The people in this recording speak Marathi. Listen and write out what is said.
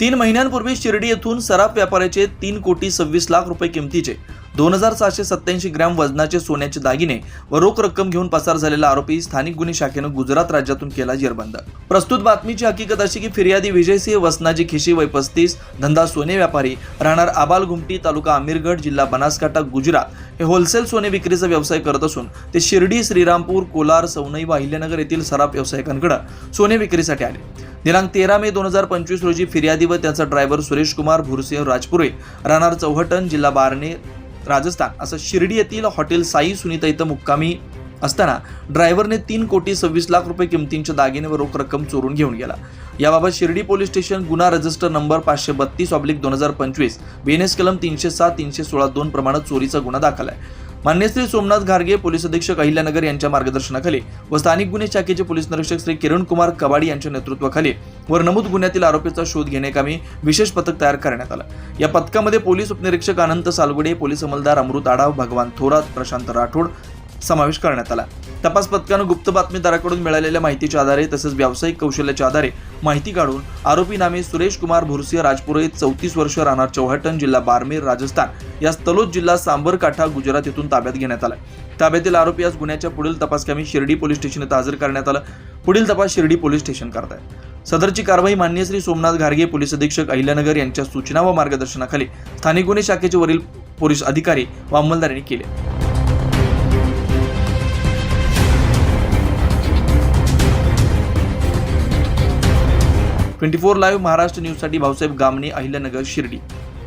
तीन महिन्यांपूर्वी शिर्डी येथून सराफ व्यापाऱ्याचे तीन कोटी सव्वीस लाख रुपये किमतीचे. दोन हजार सहाशे सत्याऐंशी ग्रॅम वजनाचे सोन्याचे दागिने व रोख रक्कम घेऊन पसार झालेला आरोपी स्थानिक गुन्हे शाखेनं गुजरात राज्यातून केला जेरबंद. प्रस्तुत बातमीची हकीकत अशी की फिर्यादी विजयसिंह वसनाजी खिशी वय पस्तीस धंदा सोने व्यापारी राहणार आबाल घुमटी तालुका आमिरगड जिल्हा बनासकाठा गुजरात. हे होलसेल सोने विक्रीचा व्यवसाय करत असून ते शिर्डी श्रीरामपूर कोलार सवनई व अहिल्यानगर येथील सराफ व्यावसायिकांकडे सोने विक्रीसाठी आले. दिनांक तेरा मे दोन हजार पंचवीस रोजी फिर्यादी व त्याचा ड्रायव्हर सुरेश कुमार भुरसिंह राजपुरे राहणार चौहटन जिल्हा बारणे राजस्थान. असं शिर्डी येथील हॉटेल साई सुनीता इथं मुक्कामी असताना ड्रायव्हरने तीन कोटी सव्वीस लाख रुपये किमतींच्या दागिने व रोख रक्कम चोरून घेऊन गेला. याबाबत शिर्डी पोलीस स्टेशन गुन्हा रजिस्टर नंबर पाचशे बत्तीस ऑब्लिक दोन हजार पंचवीस बीएनएस कलम तीनशे सात तीनशे सोळा दोन प्रमाणात चोरीचा गुन्हा दाखल आहे. मान्य श्री सोमनाथ घारगे पोलीस अधीक्षक अहिल्यानगर यांच्या मार्गदर्शनाखाली व स्थानिक गुन्हे शाखेचे पोलीस निरीक्षक श्री किरण कुमार कबाडी यांच्या नेतृत्वाखाली वर नमूद गुन्ह्यातील आरोपीचा शोध घेण्याकामी विशेष पथक तयार करण्यात आलं. या पथकामध्ये पोलीस उपनिरीक्षक अनंत सालगुडे पोलीस अंमलदार अमृत आढाव भगवान थोरात प्रशांत राठोड समावेश करण्यात आला. तपास पथकानं गुप्त बातमीदाराकडून मिळालेल्या माहितीच्या आधारे तसेच व्यावसायिक कौशल्याच्या आधारे माहिती काढून आरोपी नामे सुरेश कुमार भुरसिंह राजपुरे चौतीस वर्ष राहणार चौहाटन जिल्हा बारमेर राजस्थान या तलोद जिल्हा सांबरकाठा गुजरात येथून ताब्यात घेण्यात आला ताब्यातील आरोपी आज गुन्ह्याच्या पुढील तपासकामी शिर्डी पोलीस स्टेशन येथे हजर करण्यात आलं. पुढील तपास शिर्डी पोलीस स्टेशन करत आहे सदरची कारवाई मान्य श्री सोमनाथ घारगे पोलीस अधीक्षक अहिल्यानगर यांच्या सूचना व मार्गदर्शनाखाली स्थानिक गुन्हे शाखेचे वरील पोलीस अधिकारी व अंमलदारांनी केले. ट्वेंटी फोर लाईव्ह महाराष्ट्र न्यूजसाठी भाऊसाहेब गामणे अहिल्यानगर शिर्डी.